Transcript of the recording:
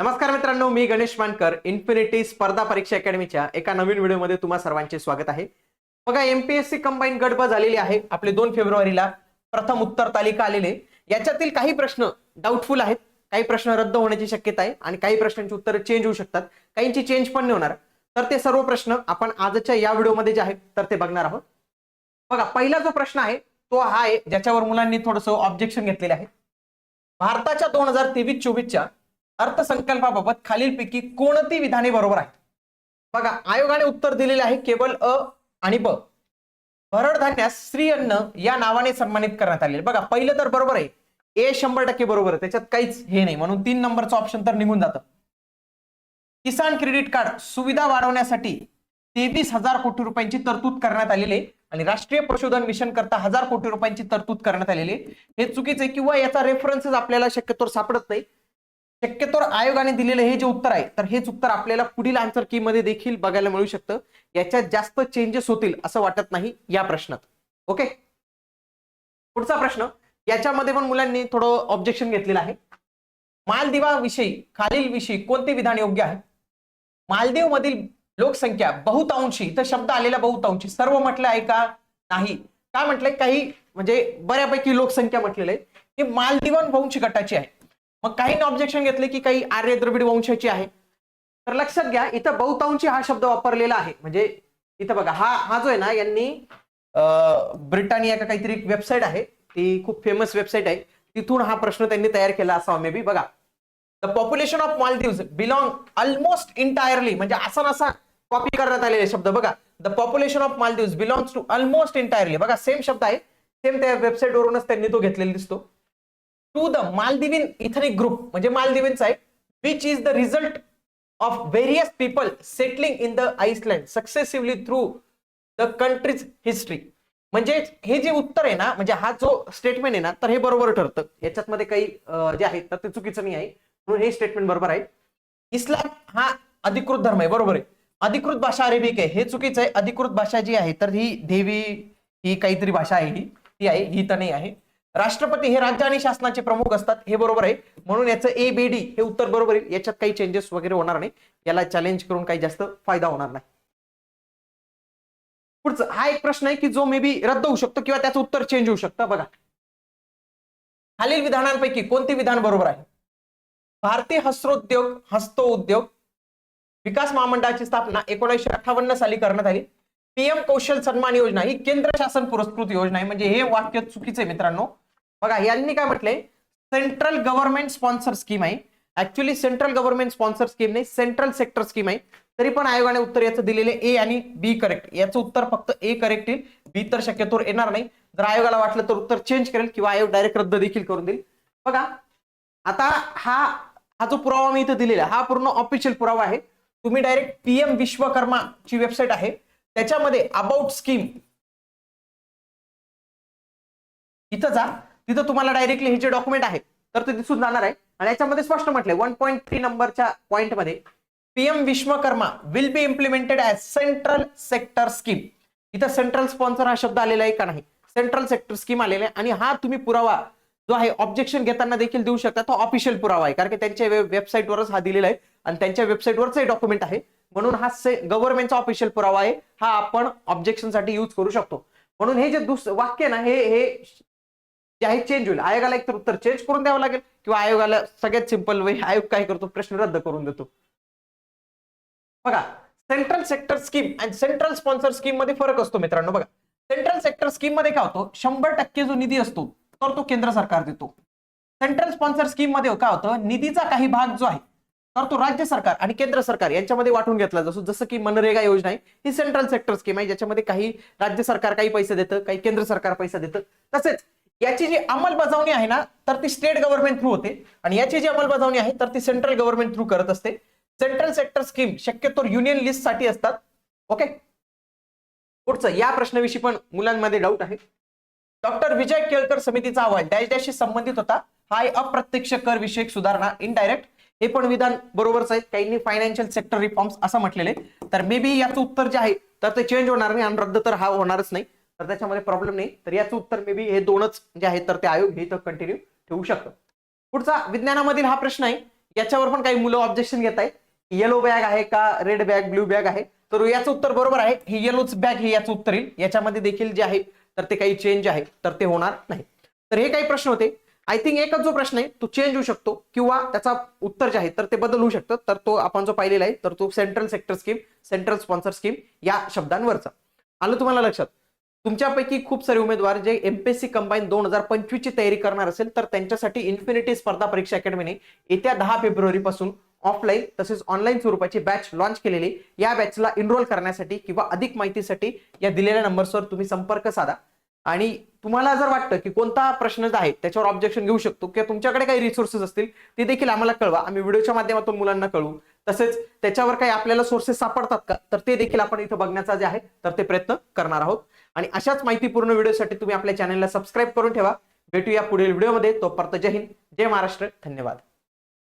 नमस्कार मित्रांनो मी गणेश मानकर इन्फिनिटी स्पर्धा परीक्षा अकॅडमीच्या एका नवीन व्हिडिओमध्ये तुम्हा सर्वांचे स्वागत आहे. बघा एमपीएससी कंबाईन गडबड झालेली आहे. आपले दोन फेब्रुवारीला प्रथम उत्तर तालिका आलेले. याच्यातील काही प्रश्न डाऊटफुल आहेत. काही प्रश्न रद्द होण्याची शक्यता आहे आणि काही प्रश्नांची उत्तर चेंज होऊ शकतात. काहींची चेंज पण नाही होणार. तर ते सर्व प्रश्न आपण आजच्या या व्हिडिओमध्ये जे आहेत तर ते बघणार आहोत. बघा पहिला जो प्रश्न आहे तो हा आहे ज्याच्यावर मुलांनी थोडंसं ऑब्जेक्शन घेतलेलं आहे. भारताच्या दोन हजार तेवीस चोवीसच्या अर्थसंकल्पाबाबत खालीलपैकी कोणती विधाने बरोबर आहेत? बघा आयोगाने उत्तर दिलेले आहे केवळ अ आणि ब. भरड धान्यास श्री अन्न या नावाने सन्मानित करण्यात आलेले. बघा पहिलं तर बरोबर आहे. ए शंभर टक्के बरोबर आहे. त्याच्यात काहीच हे नाही. म्हणून तीन नंबरचं ऑप्शन तर निघून जातं. किसान क्रेडिट कार्ड सुविधा वाढवण्यासाठी तेवीस हजार कोटी रुपयांची तरतूद करण्यात आलेली आहे. आणि राष्ट्रीय पशुधन मिशन करता हजार कोटी रुपयांची तरतूद करण्यात आलेली आहे. हे चुकीचं आहे किंवा याचा रेफरन्सेस आपल्याला शक्यतो सापडत नाही. शक्यतोवर आयोगाने दिलेलं हे जे उत्तर आहे तर हेच उत्तर आपल्याला पुढील आन्सर की मध्ये देखील बघायला मिळू शकतं. याच्यात जास्त चेंजेस होतील असं वाटत नाही या प्रश्नात. ओके पुढचा प्रश्न याच्यामध्ये पण मुलांनी थोडं ऑब्जेक्शन घेतलेलं आहे. मालदीवाविषयी खालील विषयी कोणते विधान योग्य आहे? मालदीव मधील लोकसंख्या बहुतांशी तर शब्द आलेला बहुतांशी सर्व म्हटलं आहे का? नाही. काय म्हटलंय? काही म्हणजे बऱ्यापैकी लोकसंख्या म्हटलेलं आहे. की मालदीवन वंश गटाची आहे. मग काही ऑब्जेक्शन घेतले की काही आर्य द्रविड वंशाची आहे. तर लक्षात घ्या इथं बहुतांशी हा शब्द वापरलेला आहे. म्हणजे इथं बघा हा हा जो आहे ना यांनी ब्रिटानिया का काहीतरी एक वेबसाईट आहे. ती खूप फेमस वेबसाईट आहे. तिथून हा प्रश्न त्यांनी तयार केला असावा मे बी बघा the population of Maldives belong almost entirely म्हणजे असा नसा कॉपी करण्यात आलेले शब्द. बघा the population of Maldives belongs to almost entirely बघा सेम शब्द आहे. सेम त्या वेबसाईट वरूनच त्यांनी तो घेतलेला दिसतो. To the Maldivian ethnic group म्हणजे मालदिविनचा आहे which is the result of various people settling in the island successively through the country's history म्हणजे हे जे उत्तर आहे ना म्हणजे हा जो स्टेटमेंट आहे ना तर हे बरोबर ठरतं. याच्यात मध्ये काही जे आहे तर ते चुकीचं नाही आहे. म्हणून हे स्टेटमेंट बरोबर आहे. इस्लाम हा अधिकृत धर्म आहे बरोबर आहे. अधिकृत भाषा अरेबिक आहे हे चुकीचं आहे. अधिकृत भाषा जी आहे तर ही देवी ही काहीतरी भाषा आहे ही. ती आहे ही तर नाही आहे. राष्ट्रपती हे राज्य आणि शासनाचे प्रमुख असतात हे बरोबर आहे. म्हणून याचं ए बी डी हे उत्तर बरोबर आहे. याच्यात काही चेंजेस वगैरे होणार नाही. याला चॅलेंज करून काही जास्त फायदा होणार नाही. पुढचं हा एक प्रश्न आहे की जो मे बी रद्द होऊ शकतो किंवा त्याचं उत्तर चेंज होऊ शकतं. बघा. खालील विधानांपैकी कोणते विधान बरोबर आहे? भारतीय हस्त्रोद्योग हस्तोद्योग विकास महामंडळाची स्थापना एकोणीसशे अठ्ठावन्न साली करण्यात आली. पीएम कौशल सन्मान योजना ही केंद्र शासन पुरस्कृत योजना आहे. म्हणजे हे वाक्य चुकीचं आहे मित्रांनो. बघा यांनी काय म्हटले सेंट्रल गव्हर्नमेंट स्पॉन्सर स्कीम आहे. Actually central government sponsor scheme नाही सेंट्रल सेक्टर स्कीम आहे. तरी पण आयोगाने उत्तर याचं दिलेले ए आणि बी करेक्ट याचं उत्तर फक्त ए करेक्ट येईल. बी तर शक्यतो येणार नाही. जर आयोगाला वाटलं तर उत्तर चेंज करेल किंवा आयोग डायरेक्ट रद्द देखील करून देईल. बघा आता हा हा जो पुरावा मी इथं दिलेला हा पूर्ण ऑफिशियल पुरावा आहे. तुम्ही डायरेक्ट पीएम विश्वकर्मा ची वेबसाईट आहे. त्याच्यामध्ये अबाउट स्कीम इथं जा. तिथं तुम्हाला डायरेक्टली हे जे डॉक्युमेंट आहे तर ते दिसून जाणार आहे. आणि याच्यामध्ये स्पष्ट म्हटलंय वन पॉईंट थ्री नंबरच्या पॉईंटमध्ये PM Vishwakarma will be implemented as central sector scheme इथं सेंट्रल स्पॉन्सर हा शब्द आलेला आहे का नाही? सेंट्रल सेक्टर स्कीम आलेला आहे. आणि हा तुम्ही पुरावा जो आहे ऑब्जेक्शन घेताना देखील देऊ शकता. तो ऑफिशियल पुरावा आहे. कारण की त्यांच्या वेबसाईटवरच हा दिलेला आहे. आणि त्यांच्या वेबसाईटवरच हे डॉक्युमेंट आहे. म्हणून हा से गव्हर्नमेंटचा ऑफिशियल पुरावा आहे. हा आपण ऑब्जेक्शनसाठी यूज करू शकतो. म्हणून हे जे दुस वाक्य आहे ना हे हे जे आहे चेंज होईल. आयोगाला एक तर उत्तर चेंज करून द्यावं लागेल किंवा आयोगाला सगळ्यात सिंपल वे आयोग काय करतो? प्रश्न रद्द करून देतो. बघा सेंट्रल सेक्टर स्कीम आणि सेंट्रल स्पॉन्सर स्कीममध्ये फरक असतो मित्रांनो. बघा सेंट्रल सेक्टर स्कीममध्ये काय होतो? शंभर टक्के जो निधी असतो तर तो केंद्र सरकार देतो. सेंट्रल स्पॉन्सर स्कीममध्ये काय होतं? निधीचा काही भाग जो आहे तर तो राज्य सरकार आणि केंद्र सरकार यांच्यामध्ये वाटून घेतला जसं जसं की मनरेगा योजना आहे ही सेंट्रल सेक्टर स्कीम आहे ज्याच्यामध्ये काही राज्य सरकार काही पैसे देतं काही केंद्र सरकार पैसा देतं. तसेच याची जी अंमलबजावणी आहे ना तर ती स्टेट गव्हर्नमेंट थ्रू होते. आणि याची जी अंमलबजावणी आहे तर ती सेंट्रल गव्हर्नमेंट थ्रू करत असते. सेंट्रल सेक्टर स्कीम शक्यतो युनियन लिस्टसाठी असतात. ओके पुढचं या प्रश्नाविषयी पण मुलांमध्ये डाऊट आहे. डॉक्टर विजय केळकर समितीचा अहवाल डॅश डॅशशी संबंधित होता. हा अप्रत्यक्ष कर विषयक सुधारणा इनडायरेक्ट हे पण विधान बरोबरच आहे. काहींनी फायनान्शियल सेक्टर रिफॉर्म्स असं म्हटलेले तर मे बी याचं उत्तर जे आहे तर ते चेंज होणार नाही आणि रद्द तर हा होणारच नाही. तर त्याच्यामध्ये प्रॉब्लेम नाही. तर याचं उत्तर मे बी हे दोनच जे आहे तर ते आयोग हे तर कंटिन्यू ठेवू शकतं. पुढचा विज्ञानामधील हा प्रश्न आहे. याच्यावर पण काही मुलं ऑब्जेक्शन घेत आहेत. येलो बॅग आहे का रेड बॅग ब्ल्यू बॅग आहे? तर याचं उत्तर बरोबर आहे. ही येलोच बॅग हे याचं उत्तर येईल. याच्यामध्ये देखील जे आहे तर ते काही चेंज आहे. तर ते होणार नाही. तर हे काही प्रश्न होते. आय थिंक एकच जो प्रश्न आहे तो चेंज होऊ शकतो किंवा त्याचा उत्तर जे आहे तर ते बदल होऊ शकतं. तर तो आपण जो पाहिलेला आहे तर तो central sector scheme central sponsor scheme या शब्दांवरचा. आलं तुम्हाला लक्षात? तुमच्यापैकी खूप सारे उमेदवार जे एमपीएससी कंबाईन दोन हजार पंचवीस ची तयारी करणार असेल तर त्यांच्यासाठी इन्फिनिटी स्पर्धा परीक्षा अकॅडमीने येत्या दहा फेब्रुवारीपासून ऑफलाईन तसेच ऑनलाईन स्वरूपाची बॅच लॉन्च केलेली या बॅचला इनरोल करण्यासाठी किंवा अधिक माहितीसाठी या दिलेल्या नंबर्सवर तुम्ही संपर्क साधा. आणि तुम्हाला जर वाटतं की कोणता प्रश्न आहे त्याच्यावर ऑब्जेक्शन घेऊ शकतो किंवा तुमच्याकडे काही रिसोर्सेस असतील ते देखील आम्हाला कळवा. आम्ही व्हिडिओच्या माध्यमातून मुलांना कळवू. तसेच त्याच्यावर काही आपल्याला सोर्सेस सापडतात का तर ते देखील आपण इथं बघण्याचा जे आहे तर ते प्रयत्न करणार आहोत. आणि अशाच माहितीपूर्ण व्हिडिओसाठी तुम्ही आपल्या चॅनलला सबस्क्राईब करून ठेवा. भेटूया पुढील व्हिडिओमध्ये. तोपर्यंत जय हिंद जय महाराष्ट्र. धन्यवाद.